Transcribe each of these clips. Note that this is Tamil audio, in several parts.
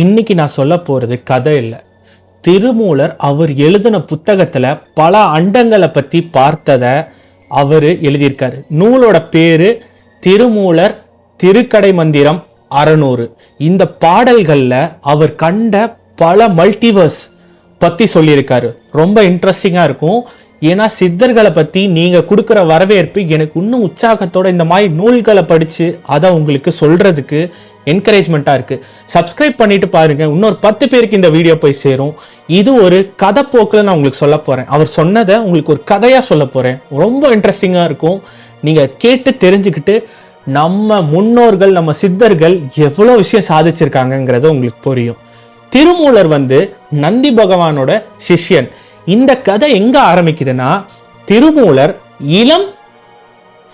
இன்னைக்கு நான் சொல்ல போகிறது கதை இல்லை. திருமூலர் அவர் எழுதின புத்தகத்தில் பல அண்டங்களை பற்றி பார்த்ததை அவர் எழுதியிருக்காரு. நூலோட பேர் திருமூலர் திருக்கடை மந்திரம் அறநூறு. இந்த பாடல்களில் அவர் கண்ட பல மல்டிவர்ஸ் பற்றி சொல்லியிருக்காரு. ரொம்ப இன்ட்ரெஸ்டிங்காக இருக்கும். ஏன்னா சித்தர்களை பத்தி நீங்க கொடுக்குற வரவேற்பு எனக்கு இன்னும் உற்சாகத்தோட இந்த மாதிரி நூல்களை படிச்சு அதை உங்களுக்கு சொல்றதுக்கு என்கரேஜ்மெண்ட்டாக இருக்கு. சப்ஸ்கிரைப் பண்ணிட்டு பாருங்க. இன்னொரு பத்து பேருக்கு இந்த வீடியோ போய் சேரும். இது ஒரு கதை போக்கில் நான் உங்களுக்கு சொல்ல போறேன். அவர் சொன்னதை உங்களுக்கு ஒரு கதையாக சொல்ல போறேன். ரொம்ப இன்ட்ரெஸ்டிங்காக இருக்கும். நீங்கள் கேட்டு தெரிஞ்சுக்கிட்டு நம்ம முன்னோர்கள் நம்ம சித்தர்கள் எவ்வளோ விஷயம் சாதிச்சிருக்காங்கங்கிறது உங்களுக்கு புரியும். திருமூலர் வந்து நந்தி பகவானோட சிஷ்யன். இந்த கதை எங்க ஆரம்பிக்குதுன்னா திருமூலர் இளம்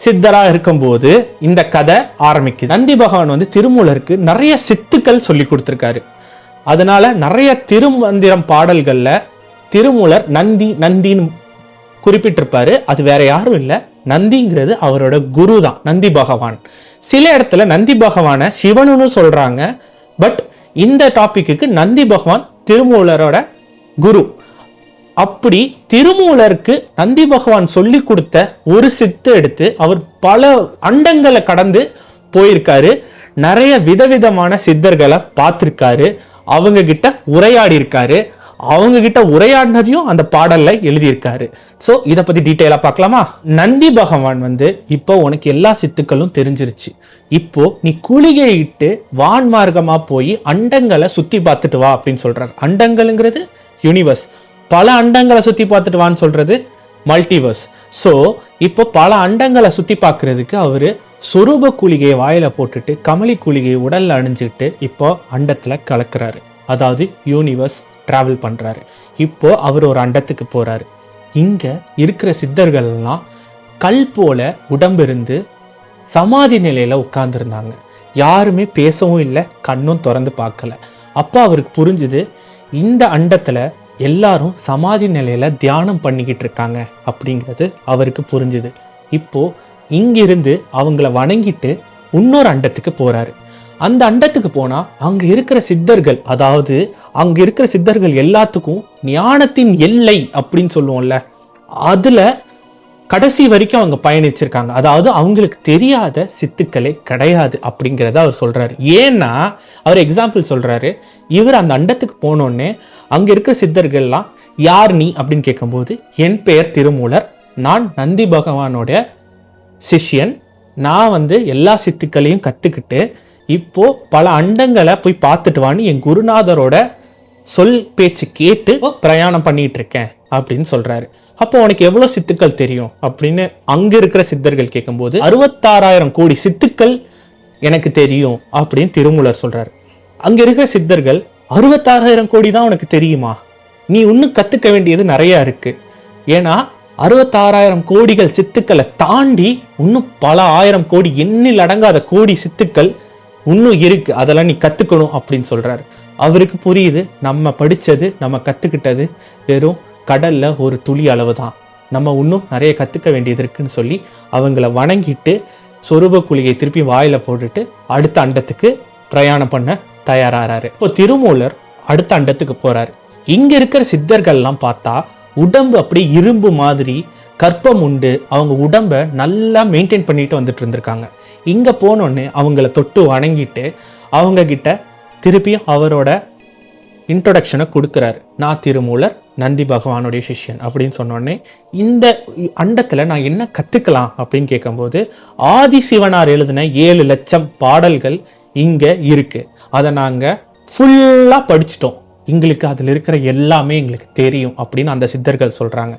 சித்தரா இருக்கும்போது இந்த கதை ஆரம்பிக்குது. நந்தி பகவான் வந்து திருமூலருக்கு நிறைய சித்துக்கள் சொல்லி கொடுத்துருக்காரு. அதனால நிறைய திருமந்திரம் பாடல்களில் திருமூலர் நந்தி நந்தின்னு குறிப்பிட்டிருப்பாரு. அது வேற யாரும் இல்லை. நந்திங்கிறது அவரோட குரு தான் நந்தி பகவான். சில இடத்துல நந்தி பகவானை சிவனுன்னு சொல்றாங்க. பட் இந்த டாபிக்கு நந்தி பகவான் திருமூலரோட குரு. அப்படி திருமூலருக்கு நந்தி பகவான் சொல்லி கொடுத்த ஒரு சித்து எடுத்து அவர் பல அண்டங்களை கடந்து போயிருக்காரு. நிறைய விதவிதமான சித்தர்களை பார்த்துருக்காரு. அவங்க கிட்ட உரையாடி இருக்காரு அவங்க கிட்ட உரையாடினதையும் அந்த பாடல்ல எழுதியிருக்காரு. ஸோ இதை பத்தி டீட்டெயிலாக பார்க்கலாமா? நந்தி பகவான் வந்து இப்போ உனக்கு எல்லா சித்துக்களும் தெரிஞ்சிருச்சு. இப்போ நீ குளிகை இட்டு வான் போய் அண்டங்களை சுத்தி பார்த்துட்டு வா அப்படின்னு சொல்றாரு. அண்டங்கள்ங்கிறது யூனிவர்ஸ் பல அண்டங்களை சுற்றி பார்த்துட்டு வான்னு சொல்றது மல்டிவர்ஸ் ஸோ இப்போ பல அண்டங்களை சுற்றி பார்க்குறதுக்கு அவர் சொரூப குளிகையை வாயில் போட்டுட்டு கமலி குளிகையை உடலில் அணிஞ்சிக்கிட்டு இப்போ அண்டத்தில் கலக்கிறாரு. அதாவது யூனிவர்ஸ் ட்ராவல் பண்ணுறாரு இப்போ அவர் ஒரு அண்டத்துக்கு போகிறாரு இங்கே இருக்கிற சித்தர்கள் எல்லாம் கல் போல உடம்பு இருந்து சமாதி நிலையில் உட்கார்ந்துருந்தாங்க. யாருமே பேசவும் இல்லை கண்ணும் திறந்து பார்க்கல. அப்போ அவருக்கு புரிஞ்சுது இந்த அண்டத்தில் எல்லாரும் சமாதி நிலையில் தியானம் பண்ணிக்கிட்டு இருக்காங்க அப்படிங்கிறது அவருக்கு புரிஞ்சுது. இப்போது இங்கிருந்து அவங்கள வணங்கிட்டு இன்னொரு அண்டத்துக்கு போகிறாரு அந்த அண்டத்துக்கு போனால் அங்கே இருக்கிற சித்தர்கள் அதாவது அங்கே இருக்கிற சித்தர்கள் எல்லாத்துக்கும் ஞானத்தின் எல்லை அப்படின்னு சொல்லுவோம்ல அதில் கடைசி வரைக்கும் அவங்க பயணிச்சிருக்காங்க. அதாவது அவங்களுக்கு தெரியாத சித்துக்களே கிடையாது அப்படிங்கிறத அவர் சொல்கிறாரு ஏன்னா அவர் எக்ஸாம்பிள் சொல்கிறாரு இவர் அந்த அண்டத்துக்கு போனோடனே அங்கே இருக்கிற சித்தர்கள்லாம் யார் நீ? அப்படின்னு கேட்கும்போது என் பெயர் திருமூலர். நான் நந்தி பகவானோட சிஷ்யன். நான் வந்து எல்லா சித்துக்களையும் கற்றுக்கிட்டு இப்போது பல அண்டங்களை போய் பார்த்துட்டு வான்னு என் குருநாதரோட சொல் பேச்சு கேட்டு பிரயாணம் பண்ணிகிட்ருக்கேன் இருக்கேன். அப்படின்னு சொல்கிறாரு அப்போ உனக்கு எவ்வளவு சித்துக்கள் தெரியும் அப்படின்னு அங்க இருக்கிற சித்தர்கள் கேட்கும்போது அறுபத்தாறாயிரம் கோடி சித்துக்கள் எனக்கு தெரியும் அப்படின்னு திருமூலர் சொல்றாரு. அங்க இருக்கிற சித்தர்கள் அறுபத்தாறாயிரம் கோடி தான் உனக்கு தெரியுமா? நீ இன்னும் கத்துக்க வேண்டியது நிறைய இருக்கு. ஏன்னா அறுபத்தாறாயிரம் கோடிகள் சித்துக்களை தாண்டி இன்னும் பல ஆயிரம் கோடி எண்ணில் அடங்காத கோடி சித்துக்கள் இன்னும் இருக்கு. அதெல்லாம் நீ கத்துக்கணும் அப்படின்னு சொல்றாரு. அவருக்கு புரியுது நம்ம படிச்சது நம்ம கத்துக்கிட்டது வெறும் கடலில் ஒரு துளி அளவு தான் நம்ம இன்னும் நிறைய கற்றுக்க வேண்டியது இருக்குன்னு சொல்லி அவங்கள வணங்கிட்டு சொருப குழியை திருப்பி வாயில் போட்டுட்டு அடுத்த அண்டத்துக்கு பிரயாணம் பண்ண தயாராகிறாரு இப்போ திருமூலர் அடுத்த அண்டத்துக்கு போகிறாரு இங்கே இருக்கிற சித்தர்கள்லாம் பார்த்தா உடம்பு அப்படி இரும்பு மாதிரி கற்பம் உண்டு. அவங்க உடம்ப நல்லா மெயின்டைன் பண்ணிட்டு வந்துட்டு இருந்திருக்காங்க. இங்கே போனோன்னு அவங்கள தொட்டு வணங்கிட்டு அவங்க கிட்ட திருப்பியும் அவரோட இன்ட்ரொடக்ஷனை கொடுக்குறாரு. நான் திருமூலர் நந்தி பகவானுடைய சிஷ்யன் அப்படின்னு சொன்னோடனே இந்த அண்டத்தில் நான் என்ன கற்றுக்கலாம் அப்படின்னு கேட்கும்போது ஆதிசிவனார் எழுதின ஏழு லட்சம் பாடல்கள் இங்கே இருக்குது அதை நாங்கள் ஃபுல்லாக படிச்சிட்டோம். எங்களுக்கு அதில் இருக்கிற எல்லாமே எங்களுக்கு தெரியும் அப்படின்னு அந்த சித்தர்கள் சொல்கிறாங்க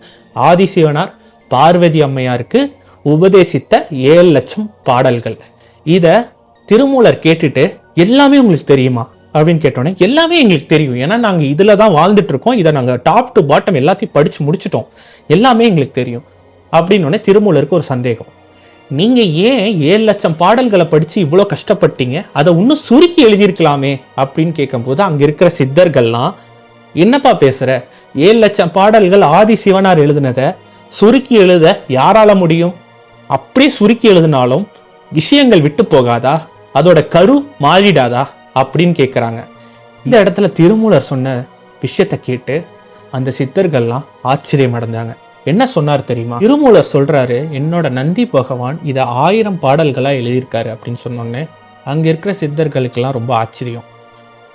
ஆதிசிவனார் பார்வதி அம்மையாருக்கு உபதேசித்த ஏழு லட்சம் பாடல்கள். இதை திருமூலர் கேட்டுட்டு எல்லாமே உங்களுக்கு தெரியுமா? அப்படின்னு கேட்டோன்னே எல்லாமே எங்களுக்கு தெரியும். ஏன்னா நாங்கள் இதில் தான் வாழ்ந்துட்டு இருக்கோம் இதை நாங்கள் டாப் டு பாட்டம் எல்லாத்தையும் படித்து முடிச்சிட்டோம். எல்லாமே எங்களுக்கு தெரியும். அப்படின்னோடனே திருமூலருக்கு ஒரு சந்தேகம். நீங்கள் ஏன் ஏழு லட்சம் பாடல்களை படித்து இவ்வளோ கஷ்டப்பட்டீங்க? அதை இன்னும் சுருக்கி எழுதியிருக்கலாமே அப்படின்னு கேட்கும்போது அங்கே இருக்கிற சித்தர்கள்லாம் என்னப்பா பேசுகிற ஏழு லட்சம் பாடல்கள் ஆதி சிவனார் எழுதினதை சுருக்கி எழுத யாரால முடியும்? அப்படியே சுருக்கி எழுதினாலும் விஷயங்கள் விட்டு போகாதா? அதோட கரு மாறிடாதா? அப்படின்னு கேட்குறாங்க இந்த இடத்துல திருமூலர் சொன்ன விஷயத்தை கேட்டு அந்த சித்தர்கள்லாம் ஆச்சரியம் அடைஞ்சாங்க என்ன சொன்னார் தெரியுமா? திருமூலர் சொல்றாரு என்னோட நந்தி பகவான் இதை ஆயிரம் பாடல்களா எழுதியிருக்காரு அப்படின்னு சொன்னோன்னே அங்க இருக்கிற சித்தர்களுக்கெல்லாம் ரொம்ப ஆச்சரியம்.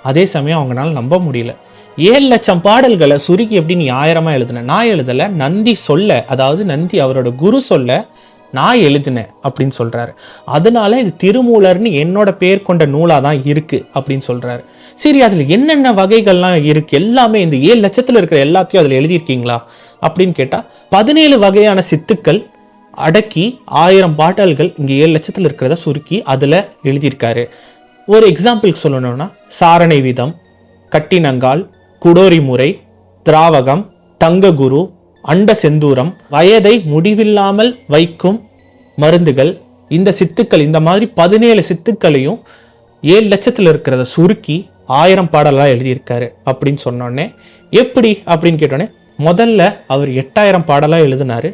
அதே சமயம் அவங்களால நம்ப முடியல. ஏழு லட்சம் பாடல்களை சுருக்கி எப்படி நீ ஆயிரமா எழுதுன? நான் எழுதல நந்தி சொல்ல அதாவது நந்தி அவரோட குரு சொல்ல நான் எழுதினேன் அப்படின்னு சொல்கிறாரு அதனால இது திருமூலர்னு என்னோட பேர் கொண்ட நூலாக தான் இருக்குது அப்படின்னு சொல்கிறாரு சரி அதில் என்னென்ன வகைகள்லாம் இருக்குது எல்லாமே இந்த ஏழு லட்சத்தில் இருக்கிற எல்லாத்தையும் அதில் எழுதியிருக்கீங்களா? அப்படின்னு கேட்டால் பதினேழு வகையான சித்துக்கள் அடக்கி ஆயிரம் பாட்டல்கள் இங்கே ஏழு லட்சத்தில் இருக்கிறத சுருக்கி அதில் எழுதியிருக்காரு. ஒரு எக்ஸாம்பிள் சொல்லணும்னா சாரணை விதம் கட்டினங்கால் குடோரி முறை திராவகம் தங்ககுரு அண்ட செந்தூரம் வயதை முடிவில்லாமல் வைக்கும் மருந்துகள் இந்த சித்துக்கள் இந்த மாதிரி பதினேழு சித்துக்களையும் ஏழு லட்சத்தில் இருக்கிறத சுருக்கி ஆயிரம் பாடலாக எழுதியிருக்காரு அப்படின்னு சொன்னோடனே எப்படி அப்படின்னு கேட்டோடனே முதல்ல அவர் எட்டாயிரம் பாடலாக எழுதினாரு.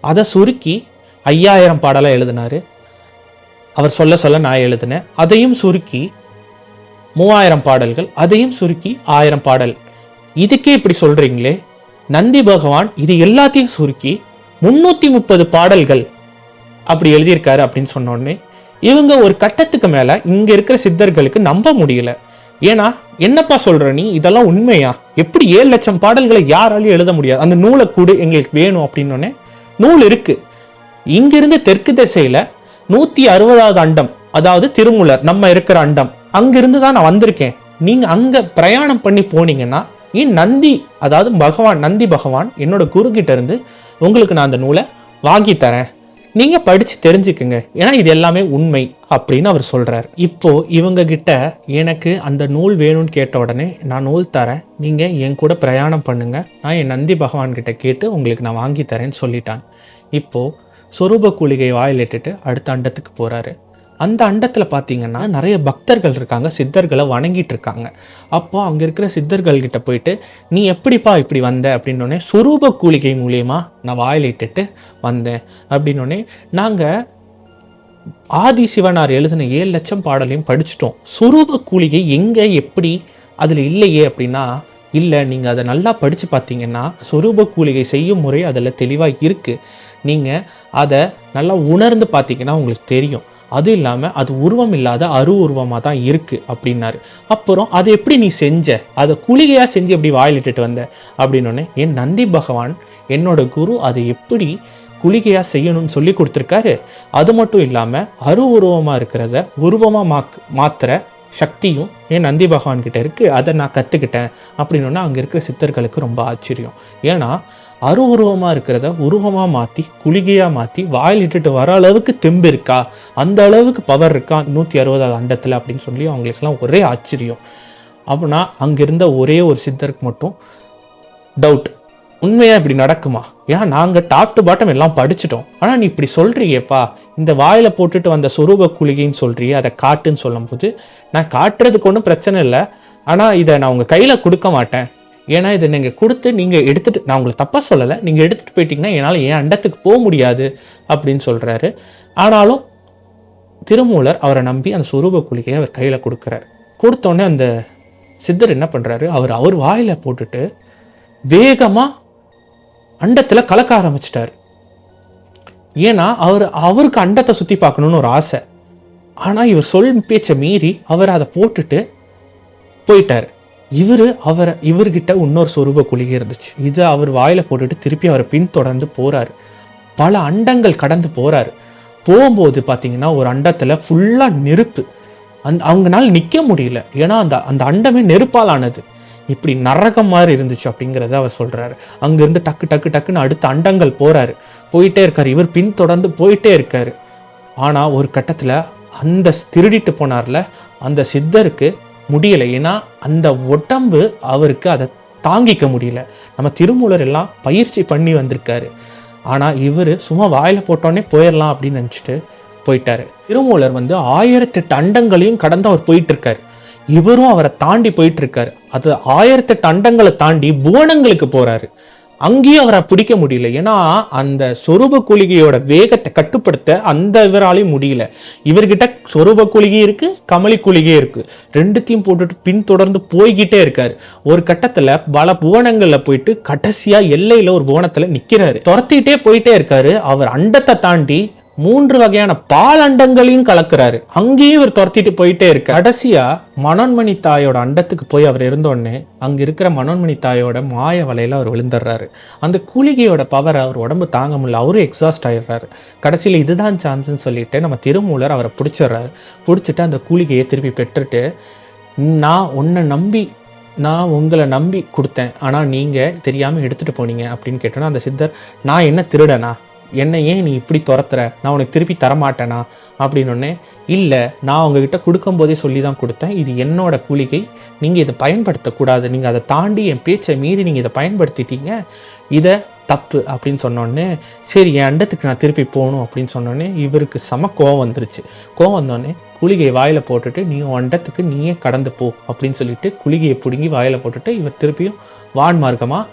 அதை சுருக்கி ஐயாயிரம் பாடலாக எழுதினாரு. அவர் சொல்ல சொல்ல நான் எழுதினேன். அதையும் சுருக்கி மூவாயிரம் பாடல்கள் அதையும் சுருக்கி ஆயிரம் பாடல். இதுக்கே இப்படி சொல்கிறீங்களே நந்தி பகவான் இது எல்லாத்தையும் சுருக்கி முன்னூற்றி முப்பது பாடல்கள் அப்படி எழுதியிருக்காரு அப்படின்னு சொன்ன உடனே இவங்க ஒரு கட்டத்துக்கு மேலே இங்கே இருக்கிற சித்தர்களுக்கு நம்ப முடியல. ஏன்னா என்னப்பா சொல்கிற நீ? இதெல்லாம் உண்மையா? எப்படி ஏழு லட்சம் பாடல்களை யாராலையும் எழுத முடியாது? அந்த நூலை கூடு எங்களுக்கு வேணும் அப்படின்னோடனே நூல் இருக்குது இங்கிருந்து தெற்கு திசையில் நூற்றி அறுபதாவது அண்டம் அதாவது திருமூலர் நம்ம இருக்கிற அண்டம் அங்கிருந்து தான் நான் வந்திருக்கேன். நீங்கள் அங்கே பிரயாணம் பண்ணி போனீங்கன்னா நந்தி அதாவது பகவான் நந்தி பகவான் என்னோட குரு இருந்து உங்களுக்கு நான் அந்த நூலை வாங்கி தரேன். நீங்க படிச்சு தெரிஞ்சுக்குங்க. ஏன்னா இது எல்லாமே உண்மை அப்படின்னு அவர் சொல்றாரு. இப்போ இவங்க கிட்ட எனக்கு அந்த நூல் வேணும்னு கேட்ட உடனே நான் நூல் தரேன். நீங்க என் கூட பிரயாணம் பண்ணுங்க. நான் என் நந்தி பகவான் கிட்ட கேட்டு உங்களுக்கு நான் வாங்கி தரேன்னு சொல்லிட்டான் இப்போ சொரூப கூலிகை வாயிலிட்டுட்டு அடுத்த அண்டத்துக்கு போறாரு. அந்த அண்டத்தில் பார்த்தீங்கன்னா நிறைய பக்தர்கள் இருக்காங்க சித்தர்களை வணங்கிட்டு இருக்காங்க. அப்போ அங்கே இருக்கிற சித்தர்கள் கிட்ட போயிட்டு நீ எப்படிப்பா இப்படி வந்த? அப்படின்னோடனே சுரூப கூலிகை மூலியமாக நான் வாயில் இட்டுட்டு வந்தேன். அப்படின்னோடனே நாங்கள் ஆதி சிவனார் எழுதின ஏழு லட்சம் பாடலையும் படிச்சிட்டோம். சுரூப கூலிகை எங்கே எப்படி அதில் இல்லையே அப்படின்னா இல்லை நீங்கள் அதை நல்லா படித்து பார்த்தீங்கன்னா சொரூப கூலிகை செய்யும் முறை அதில் தெளிவாக இருக்குது நீங்கள் அதை நல்லா உணர்ந்து பார்த்தீங்கன்னா உங்களுக்கு தெரியும். அது இல்லாமல் அது உருவம் இல்லாத அரு உருவமாக தான் இருக்குது அப்படின்னாரு. அப்புறம் அதை எப்படி நீ செஞ்ச? அதை குளிகையாக செஞ்சு எப்படி வாயிலிட்டுட்டு வந்த? அப்படின்னோடனே என் நந்தி பகவான் என்னோட குரு அதை எப்படி குளிகையாக செய்யணும்னு சொல்லி கொடுத்துருக்காரு. அது மட்டும் இல்லாமல் அரு உருவமாக இருக்கிறத உருவமாக மாக் மாத்திர சக்தியும் என் நந்தி பகவான்கிட்ட இருக்குது அதை நான் கற்றுக்கிட்டேன் அப்படின்னோன்னா அங்கே இருக்கிற சித்தர்களுக்கு ரொம்ப ஆச்சரியம். ஏன்னா அரு உருவமாக இருக்கிறத உருவமாக மாற்றி குளிகையாக மாற்றி வாயில் இட்டுட்டு வர அளவுக்கு தெம்பு இருக்கா? அந்த அளவுக்கு பவர் இருக்கா? நூற்றி அறுபதாவது அண்டத்தில் அப்படின்னு சொல்லி அவங்களுக்கெல்லாம் ஒரே ஆச்சரியம். அப்படின்னா அங்கே இருந்த ஒரே ஒரு சித்தருக்கு மட்டும் டவுட் உண்மையாக இப்படி நடக்குமா? ஏன்னா நாங்கள் டாப் டு பாட்டம் எல்லாம் படிச்சிட்டோம். ஆனால் நீ இப்படி சொல்கிறியேப்பா இந்த வாயில் போட்டுட்டு வந்த சொரூப குளிகைன்னு சொல்கிறியே அதை காட்டுன்னு சொல்லும்போது நான் காட்டுறதுக்கு ஒன்றும் பிரச்சனை இல்லை. ஆனால் இதை நான் உங்கள் கையில் கொடுக்க மாட்டேன். ஏன்னா இதை நீங்கள் கொடுத்து நீங்கள் எடுத்துகிட்டு நான் உங்களுக்கு தப்பாக சொல்லலை நீங்கள் எடுத்துகிட்டு போயிட்டீங்கன்னா என்னால் என் அண்டத்துக்கு போக முடியாது அப்படின்னு சொல்கிறாரு ஆனாலும் திருமூலர் அவரை நம்பி அந்த சுரூப குளிகையை அவர் கையில் கொடுக்குறாரு. கொடுத்தோடனே அந்த சித்தர் என்ன பண்ணுறாரு அவர் அவர் வாயில் போட்டுட்டு வேகமாக அண்டத்தில் கலக்க ஆரம்பிச்சிட்டார். ஏன்னா அவர் அவருக்கு அண்டத்தை சுற்றி பார்க்கணுன்னு ஒரு ஆசை. ஆனால் இவர் சொல் பேச்சை மீறி அவர் அதை போட்டுட்டு போயிட்டார். இவர் அவரை இவர்கிட்ட இன்னொரு சொரூப குளிகை இருந்துச்சு. இதை அவர் வாயில் போட்டுட்டு திருப்பி அவரை பின்தொடர்ந்து போகிறார் பல அண்டங்கள் கடந்து போறாரு. போகும்போது பார்த்தீங்கன்னா ஒரு அண்டத்தில் ஃபுல்லாக நெருப்பு. அந் அவங்கனால நிற்க முடியல. ஏன்னா அந்த அந்த அண்டமே நெருப்பால் ஆனது இப்படி நரகம் மாதிரி இருந்துச்சு அப்படிங்கிறத அவர் சொல்கிறாரு அங்கேருந்து டக்கு டக்கு டக்குன்னு அடுத்த அண்டங்கள் போகிறாரு போயிட்டே இருக்கார். இவர் பின்தொடர்ந்து போயிட்டே இருக்கார். ஆனால் ஒரு கட்டத்தில் அந்த திருடிட்டு போனார்ல அந்த சித்தருக்கு முடியல. ஏன்னா அந்த உடம்பு அவருக்கு அதை தாங்கிக்க முடியல. நம்ம திருமூலர் எல்லாம் பயிற்சி பண்ணி வந்திருக்காரு. ஆனால் இவர் சும்மா வாயில போட்டோன்னே போயிடலாம் அப்படின்னு நினச்சிட்டு போயிட்டாரு. திருமூலர் வந்து ஆயிரத்தெட்டு அண்டங்களையும் கடந்து அவர் போயிட்டு இருக்காரு இவரும் அவரை தாண்டி போயிட்டு இருக்காரு அது ஆயிரத்தெட்டு அண்டங்களை தாண்டி புவனங்களுக்கு போறாரு. அங்கேயும் அவரை பிடிக்க முடியல. ஏன்னா அந்த சொரூப குளிகையோட வேகத்தை கட்டுப்படுத்த அந்த இவராலையும் முடியல. இவர்கிட்ட சொரூப குளிகை இருக்கு கமலி குளிகை இருக்கு. ரெண்டுத்தையும் போட்டுட்டு பின்தொடர்ந்து போய்கிட்டே இருக்காரு. ஒரு கட்டத்துல பல புவனங்கள்ல போயிட்டு கடைசியா எல்லையில ஒரு புவனத்துல நிக்கிறாரு. துரத்திட்டே போயிட்டே இருக்காரு. அவர் அண்டத்தை தாண்டி மூன்று வகையான பால் அண்டங்களையும் கலக்குறாரு. அங்கேயும் இவர் துரத்திட்டு போயிட்டே இருக்கு கடைசியா மனோன்மணி தாயோட அண்டத்துக்கு போய் அவர் இருந்தோடனே அங்க இருக்கிற மனோன்மணி தாயோட மாய வலையில அவர் விழுந்துடுறாரு. அந்த கூலிகையோட பவர் அவர் உடம்பு தாங்க முடியல. அவரும் எக்ஸாஸ்ட் ஆயிடுறாரு. கடைசியில் இதுதான் சான்ஸ்னு சொல்லிட்டு நம்ம திருமூலர் அவரை பிடிச்சிடுறாரு. பிடிச்சிட்டு அந்த கூலிகையை திருப்பி பெற்றுட்டு நான் உன்னை நம்பி நான் உங்களை நம்பி கொடுத்தேன். ஆனால் நீங்கள் தெரியாமல் எடுத்துகிட்டு போனீங்க. அப்படின்னு கேட்டோன்னா அந்த சித்தர் நான் என்ன திருடனா? என்னை ஏன் நீ இப்படி துரத்துற? நான் உனக்கு திருப்பி தரமாட்டேனா? அப்படின்னொன்னே இல்லை நான் உங்ககிட்ட கொடுக்கும்போதே சொல்லி தான் கொடுத்தேன். இது என்னோட கூலிகை. நீங்கள் இதை பயன்படுத்தக்கூடாது. நீங்கள் அதை தாண்டி என் பேச்சை மீறி நீங்கள் இதை பயன்படுத்திட்டீங்க. இதை தப்பு அப்படின்னு சொன்னோடனே சரி என் அண்டத்துக்கு நான் திருப்பி போகணும் அப்படின்னு சொன்னோடனே இவருக்கு செம கோவம் வந்துருச்சு. கோவம் வந்தோடனே குளிகையை வாயில் போட்டுட்டு நீ அண்டத்துக்கு நீயே கடந்து போ அப்படின்னு சொல்லிட்டு குளிகையை பிடுங்கி வாயில் போட்டுட்டு இவர் திருப்பியும் வான் மார்க்கமாக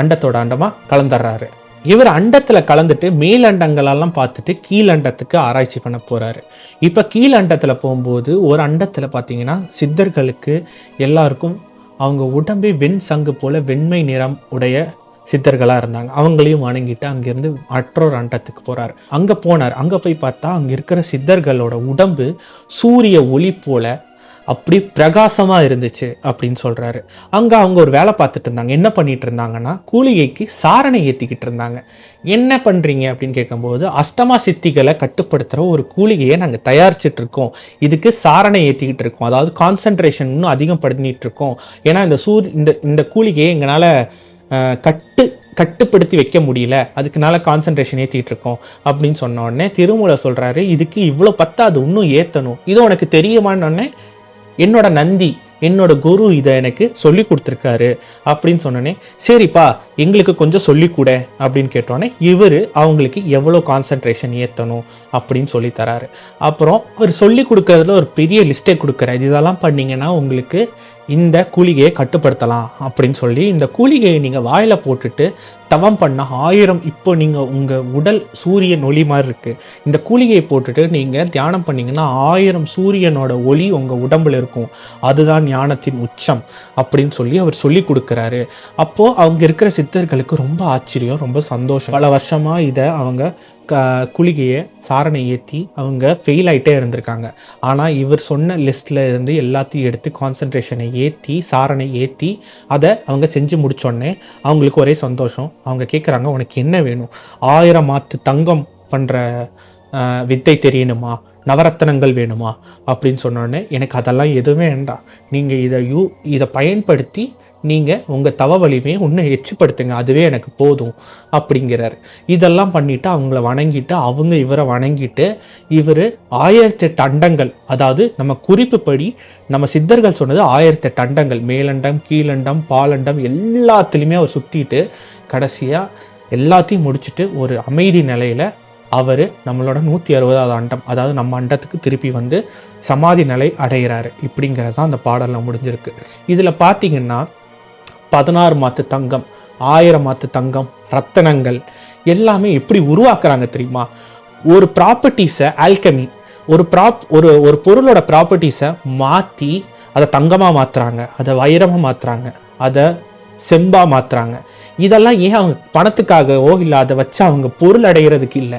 அண்டத்தோட அண்டமாக கலந்துடுறாரு இவர் அண்டத்தில் கலந்துட்டு மேல் அண்டங்களெல்லாம் பார்த்துட்டு கீழண்டத்துக்கு ஆராய்ச்சி பண்ண போகிறாரு இப்போ கீழண்டத்தில் போகும்போது ஒரு அண்டத்தில் பார்த்தீங்கன்னா சித்தர்களுக்கு எல்லாருக்கும் அவங்க உடம்பே வெண் சங்கு போல் வெண்மை நிறம் உடைய சித்தர்களாக இருந்தாங்க. அவங்களையும் வணங்கிட்டு அங்கேருந்து மற்றொரு அண்டத்துக்கு போகிறார் அங்கே போனார். அங்கே போய் பார்த்தா அங்கே இருக்கிற சித்தர்களோட உடம்பு சூரிய ஒளி போல அப்படி பிரகாசமாக இருந்துச்சு அப்படின்னு சொல்கிறாரு அங்கே அவங்க ஒரு வேலை பார்த்துட்டு இருந்தாங்க. என்ன பண்ணிட்டு இருந்தாங்கன்னா கூலிகைக்கு சாரணை ஏற்றிக்கிட்டு இருந்தாங்க. என்ன பண்ணுறீங்க அப்படின்னு கேட்கும்போது அஷ்டமா சித்திகளை கட்டுப்படுத்துகிற ஒரு கூலிகையை நாங்கள் தயாரிச்சிட்டு இருக்கோம். இதுக்கு சாரணை ஏற்றிக்கிட்டு இருக்கோம். அதாவது கான்சன்ட்ரேஷன் இன்னும் அதிகம் இருக்கோம். ஏன்னா இந்த சூர் இந்த இந்த கூலிகையை எங்களால் கட்டு கட்டுப்படுத்தி வைக்க முடியல. அதுக்குனால கான்சன்ட்ரேஷன் ஏற்றிட்டு இருக்கோம். அப்படின்னு சொன்ன உடனே திருமூல சொல்கிறாரு இதுக்கு இவ்வளோ பத்தாது. இன்னும் ஏற்றணும் இது உனக்கு தெரியுமான்னு என்னோட நந்தி என்னோட குரு இதை எனக்கு சொல்லி கொடுத்துருக்காரு அப்படின்னு சொன்னோன்னே சரிப்பா எங்களுக்கு கொஞ்சம் சொல்லி கொடு அப்படின்னு கேட்டோன்னே இவர் அவங்களுக்கு எவ்வளோ கான்சன்ட்ரேஷன் ஏற்றணும் அப்படின்னு சொல்லி தராரு. அப்புறம் அவர் சொல்லி கொடுக்கறதுல ஒரு பெரிய லிஸ்ட்டே கொடுக்குறாரு. இதெல்லாம் பண்ணிங்கன்னா உங்களுக்கு இந்த கூலிகையை கட்டுப்படுத்தலாம் அப்படின்னு சொல்லி இந்த கூலிகையை நீங்கள் வாயில் போட்டுட்டு தவம் பண்ண ஆயிரம் இப்போ நீங்கள் உங்கள் உடல் சூரியன் ஒளி மாதிரி இருக்குது இந்த கூலிகையை போட்டுட்டு நீங்கள் தியானம் பண்ணிங்கன்னா ஆயிரம் சூரியனோட ஒளி உங்கள் உடம்புல இருக்கும். அதுதான் ஞானத்தின் உச்சம் அப்படின்னு சொல்லி அவர் சொல்லி கொடுக்குறாரு. அப்போது அவங்க இருக்கிற சித்தர்களுக்கு ரொம்ப ஆச்சரியம் ரொம்ப சந்தோஷம். பல வருஷமாக இதை அவங்க க குளிகையை சாரணை ஏற்றி அவங்க ஃபெயில் ஆகிட்டே இருந்திருக்காங்க. ஆனால் இவர் சொன்ன லிஸ்ட்டில் இருந்து எல்லாத்தையும் எடுத்து கான்சன்ட்ரேஷனை ஏற்றி சாரணை ஏற்றி அதை அவங்க செஞ்சு முடித்தோடனே அவங்களுக்கு ஒரே சந்தோஷம். அவங்க கேட்குறாங்க உனக்கு என்ன வேணும்? ஆயிரம் மாத்து தங்கம் பண்ணுற வித்தை தெரியணுமா? நவரத்தனங்கள் வேணுமா? அப்படின்னு சொன்னோடனே எனக்கு அதெல்லாம் எதுவுமே வேண்டாம். நீங்கள் இதை யூ இதை பயன்படுத்தி நீங்கள் உங்கள் தவ வலிமையை இன்னும் எச்சுப்படுத்துங்க. அதுவே எனக்கு போதும் அப்படிங்கிறார். இதெல்லாம் பண்ணிவிட்டு அவங்கள வணங்கிட்டு அவங்க இவரை வணங்கிட்டு இவர் ஆயிரத்தெட்டு அண்டங்கள் அதாவது நம்ம குறிப்புப்படி நம்ம சித்தர்கள் சொன்னது ஆயிரத்தெட்டு அண்டங்கள் மேலண்டம் கீழண்டம் பாலண்டம் எல்லாத்துலேயுமே அவர் சுற்றிட்டு கடைசியாக எல்லாத்தையும் முடிச்சுட்டு ஒரு அமைதி நிலையில் அவர் நம்மளோட நூற்றி அறுபதாவது அண்டம் அதாவது நம்ம அண்டத்துக்கு திருப்பி வந்து சமாதி நிலை அடைகிறாரு. இப்படிங்கிறது தான் அந்த பாடலில் முடிஞ்சிருக்கு. இதில் பார்த்தீங்கன்னா பதினாறு மாத்து தங்கம் ஆயிரம் மாத்து தங்கம் ரத்தனங்கள் எல்லாமே எப்படி உருவாக்குறாங்க தெரியுமா? ஒரு ப்ராப்பர்ட்டிஸை ஆல்கமி ஒரு ப்ராப் ஒரு ஒரு பொருளோட ப்ராப்பர்ட்டிஸை மாற்றி அதை தங்கமாக மாற்றுறாங்க அதை வைரமாக மாற்றுறாங்க அதை செம்பாக மாற்றுறாங்க இதெல்லாம் ஏன் அவங்க பணத்துக்காகவோ இல்லை அதை வச்சு அவங்க பொருள் அடைகிறதுக்கு இல்லை.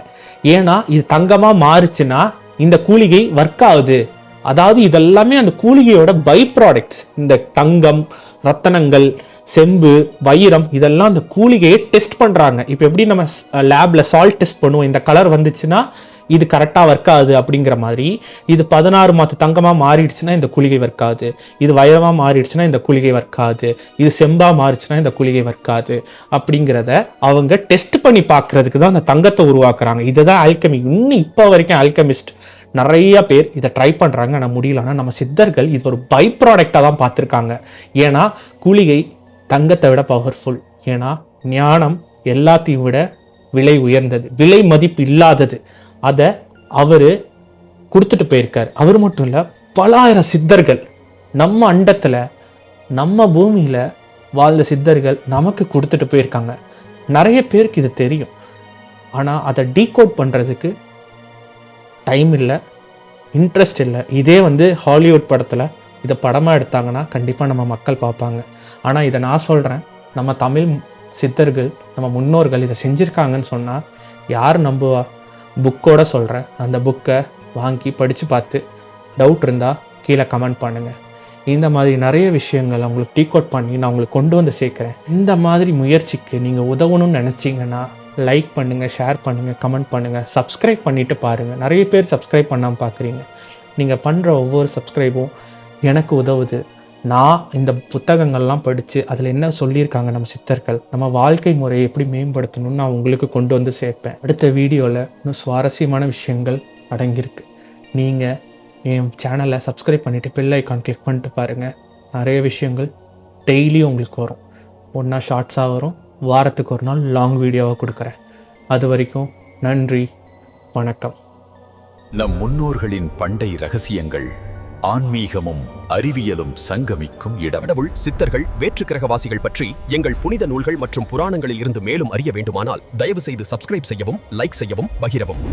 ஏன்னா இது தங்கமாக மாறுச்சுன்னா இந்த கூலிகை ஒர்க் ஆகுது. அதாவது இதெல்லாமே அந்த கூலிகையோட பை ப்ராடக்ட்ஸ் இந்த தங்கம் ரத்தனங்கள் செம்பு வைரம் இதெல்லாம் அந்த கூலிகையை டெஸ்ட் பண்ணுறாங்க இப்போ எப்படி நம்ம லேபில் சால்ட் டெஸ்ட் பண்ணுவோம் இந்த கலர் வந்துச்சுன்னா இது கரெக்டாக ஒர்க் ஆகுது அப்படிங்கிற மாதிரி இது பதினாறு மாத தங்கமாக மாறிடுச்சுன்னா இந்த குளிகை ஒர்க் ஆகுது. இது வைரமாக மாறிடுச்சுன்னா இந்த குளிகை ஒர்க் ஆகுது. இது செம்பாக மாறிடுச்சுன்னா இந்த குளிகை ஒர்க் ஆகுது. அப்படிங்கிறத அவங்க டெஸ்ட் பண்ணி பார்க்கறதுக்கு தான் அந்த தங்கத்தை உருவாக்குறாங்க. இதுதான் ஆல்கமி இன்னும் இப்போ வரைக்கும் ஆல்கமிஸ்ட் நிறைய பேர் இதை ட்ரை பண்ணுறாங்க ஆனால் முடியல ஆனால் நம்ம சித்தர்கள் இது ஒரு பை ப்ராடக்டாக தான் பார்த்துருக்காங்க. ஏன்னா குளிகை தங்கத்தை விட பவர்ஃபுல் ஏன்னா ஞானம் எல்லாத்தையும் விட விலை உயர்ந்தது. விலை மதிப்பு இல்லாதது. அதை அவர் கொடுத்துட்டு போயிருக்கார். அவர் மட்டும் இல்லை பலாயிரம் சித்தர்கள் நம்ம அண்டத்தில் நம்ம பூமியில் வாழ்ந்த சித்தர்கள் நமக்கு கொடுத்துட்டு போயிருக்காங்க. நிறைய பேருக்கு இது தெரியும். ஆனால் அதை டீகோட் பண்ணுறதுக்கு டைம் இல்லை இன்ட்ரெஸ்ட் இல்லை. இதே வந்து ஹாலிவுட் படத்தில் இதை படமாக எடுத்தாங்கன்னா கண்டிப்பாக நம்ம மக்கள் பார்ப்பாங்க. ஆனால் இதை நான் சொல்கிறேன் நம்ம தமிழ் சித்தர்கள் நம்ம முன்னோர்கள் இதை செஞ்சுருக்காங்கன்னு சொன்னால் யார் நம்புவா? புக்கோட சொல்கிறேன் அந்த புக்கை வாங்கி படித்து பார்த்து டவுட் இருந்தால் கீழே கமெண்ட் பண்ணுங்கள் இந்த மாதிரி நிறைய விஷயங்கள் உங்களுக்கு அவுட் பண்ணி நான் உங்களுக்கு கொண்டு வந்து சேர்க்குறேன். இந்த மாதிரி முயற்சிக்கு நீங்கள் உதவணும்னு நினச்சிங்கன்னா லைக் பண்ணுங்கள் ஷேர் பண்ணுங்கள் கமெண்ட் பண்ணுங்கள் சப்ஸ்கிரைப் பண்ணிவிட்டு பாருங்கள் நிறைய பேர் சப்ஸ்கிரைப் பண்ணாமல் பார்க்குறீங்க. நீங்கள் பண்ணுற ஒவ்வொரு சப்ஸ்கிரைபும் எனக்கு உதவுது. நான் இந்த புத்தகங்கள்லாம் படித்து அதில் என்ன சொல்லியிருக்காங்க நம்ம சித்தர்கள்? நம்ம வாழ்க்கை முறையை எப்படி மேம்படுத்தணும்னு நான் உங்களுக்கு கொண்டு வந்து சேர்ப்பேன். அடுத்த வீடியோவில் இன்னும் சுவாரஸ்யமான விஷயங்கள் அடங்கியிருக்கு. நீங்கள் என் சேனலை சப்ஸ்கிரைப் பண்ணிவிட்டு பெல் ஐக்கான் கிளிக் பண்ணிட்டு பாருங்கள் நிறைய விஷயங்கள் டெய்லியும் உங்களுக்கு வரும். ஒன்றா ஷார்ட்ஸாக வரும். வாரத்துக்கு ஒரு நாள் லாங் வீடியோவாக கொடுக்குறேன். அது வரைக்கும் நன்றி வணக்கம். நம் முன்னோர்களின் பண்டை ரகசியங்கள் ஆன்மீகமும் அறிவியலும் சங்கமிக்கும் இடம். கடவுள் சித்தர்கள் வேற்றுக்கிரகவாசிகள் பற்றி எங்கள் புனித நூல்கள் மற்றும் புராணங்களில் இருந்து மேலும் அறிய வேண்டுமானால் தயவு செய்து சப்ஸ்கிரைப் செய்யவும் லைக் செய்யவும் பகிரவும்.